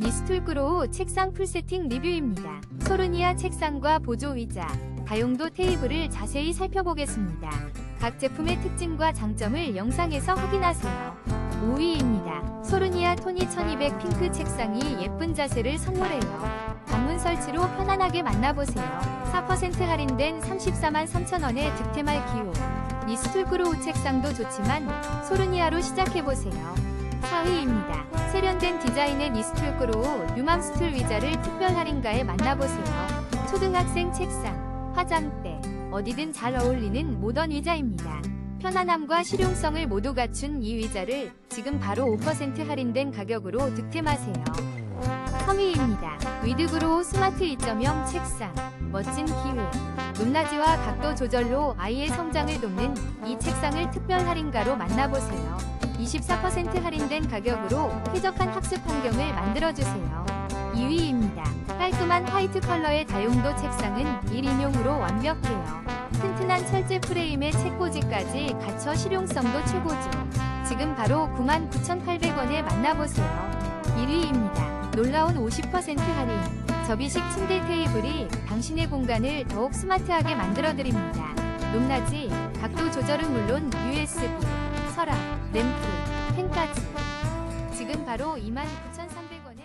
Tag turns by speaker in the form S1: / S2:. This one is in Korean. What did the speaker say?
S1: 미스툴그로우 책상 풀세팅 리뷰입니다. 소르니아 책상과 보조 의자, 다용도 테이블을 자세히 살펴보겠습니다. 각 제품의 특징과 장점을 영상에서 확인하세요. 5위입니다. 소르니아 토니 1200 핑크 책상이 예쁜 자세를 선물해요. 방문 설치로 편안하게 만나보세요. 4% 할인된 34만 3천원의 득템할 기호. 미스툴그로우 책상도 좋지만 소르니아로 시작해보세요. 4위입니다. 세련된 디자인의 니스툴그로우 유맘스툴 의자를 특별 할인가에 만나보세요. 초등학생 책상, 화장대, 어디든 잘 어울리는 모던 의자입니다. 편안함과 실용성을 모두 갖춘 이 의자를 지금 바로 5% 할인된 가격으로 득템하세요. 3위입니다. 위드그로우 스마트 2.0 책상, 멋진 기회. 높낮이와 각도 조절로 아이의 성장을 돕는 이 책상을 특별 할인가로 만나보세요. 24% 할인된 가격으로 쾌적한 학습 환경을 만들어주세요. 2위입니다. 깔끔한 화이트 컬러의 다용도 책상은 1인용으로 완벽해요. 튼튼한 철제 프레임에 책꽂이까지 갖춰 실용성도 최고죠. 지금 바로 99,800원에 만나보세요. 1위입니다. 놀라운 50% 할인. 접이식 침대 테이블이 당신의 공간을 더욱 스마트하게 만들어드립니다. 높낮이, 각도 조절은 물론 USB, 서랍, 램프, 펜까지 지금 바로 29,300원.